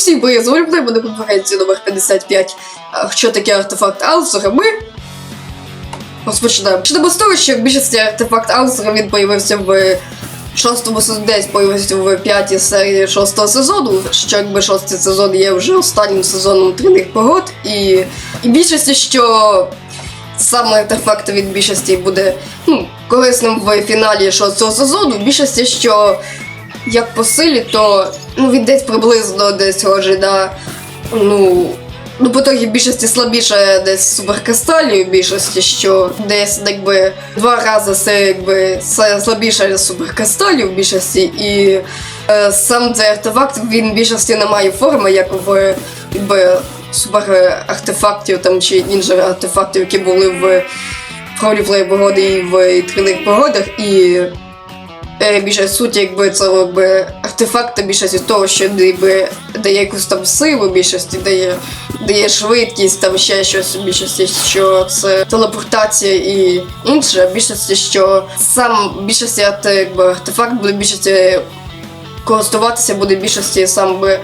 всім привіт, з вами Плеймо на конференції номер 55. Що таке артефакт Аусера? Ми розпочинаємо. Почнемо з того, що більшості артефакт Аусера він появився в шостому сезоні, десь появився в п'ятій серії шостого сезону, що якби шостий сезон є вже останнім сезоном трійних погод, і, і більшості, що саме артефакт від більшості буде ну, корисним в фіналі шостого сезону, більшості, що як по силі, то ну, він десь приблизно десь схожий на. Ну, ну по тоді більшості слабіше десь суперкристалів, в більшості, що десь якби два рази це якби це слабіше суперкристалів в більшості, і е, сам цей артефакт він в більшості не має форми, як в якби супер артефактів там чи інших артефактів, які були в Проліплеї погоди і в трійних погодах, і більше суті, якби це якби артефакти більшості того, що якби, дає якусь там силу більшості, дає, дає швидкість, там ще щось більшості, що це телепортація і інше. Більшості, що сам більшості якби, артефакт буде більшості користуватися буде більшості сам би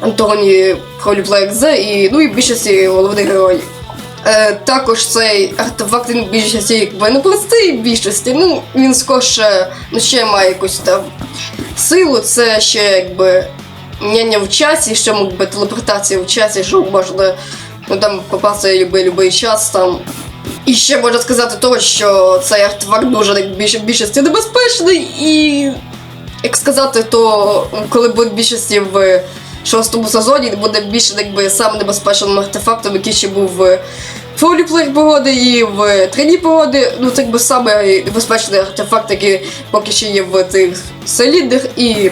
Антоні Холіплеєк і ну і більшості головних героїв. Е, також цей артефакт він більшості якби не простий більшості. Ну він скорше ну, ще має якусь там силу. Це ще якби мнення в часі, що якби телепортація в часі, що можна ну, там попасти любий, любий час там. І ще можна сказати того, що цей артефакт дуже більш, більшості небезпечний і як сказати, то коли буде більшості в шостому сезоні, буде більше якби сам небезпечним артефактом, який ще був в фоліплеях погоди і в трені погоди. Ну це якби саме небезпечний артефакт, який поки що є в цих солідних і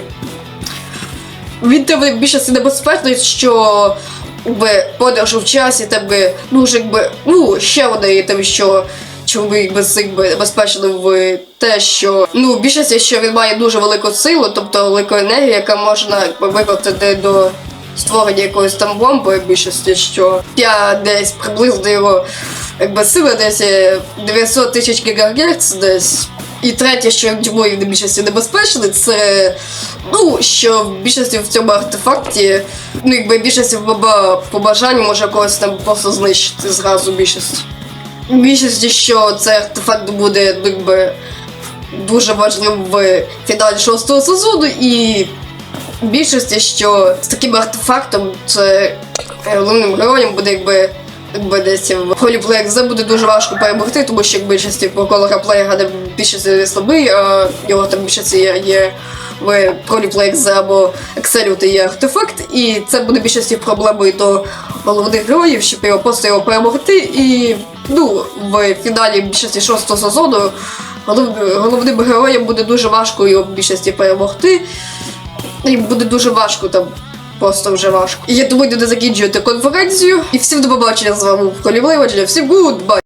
він тебе в більшості небезпечний, що якби подорож в часі тебе дуже якби ну ще одне є що чому якби небезпечно в те, що ну більшості, що він має дуже велику силу, тобто велику енергію, яка можна використати до створення якоїсь там бомби більшості, що я десь приблизно його якби сила десь е, 900 тисяч ГГц десь. І третє, що чому він в більшості небезпечний, це ну, що в більшості в цьому артефакті, ну якби більшості по, побажанню може когось там просто знищити зразу більшість. В більшості, що цей артефакт буде якби дуже важливим в фіналі шостого сезону, і в більшості, що з таким артефактом це головним героєм буде якби. Якби десь в холі плеєр буде дуже важко перемогти, тому що як більшості по колора плеєра де більшості слабий, а його там більшості є, в пролі плеєр або Excel є артефакт, і це буде більшості проблемою до головних героїв, щоб його просто його перемогти. І ну, в фіналі більшості шостого сезону голов- головним героям буде дуже важко його більшості перемогти. І буде дуже важко там. Просто вже важко. І я думаю, не закінчувати конференцію. І всім до побачення з вами в Колі Всім гудбай!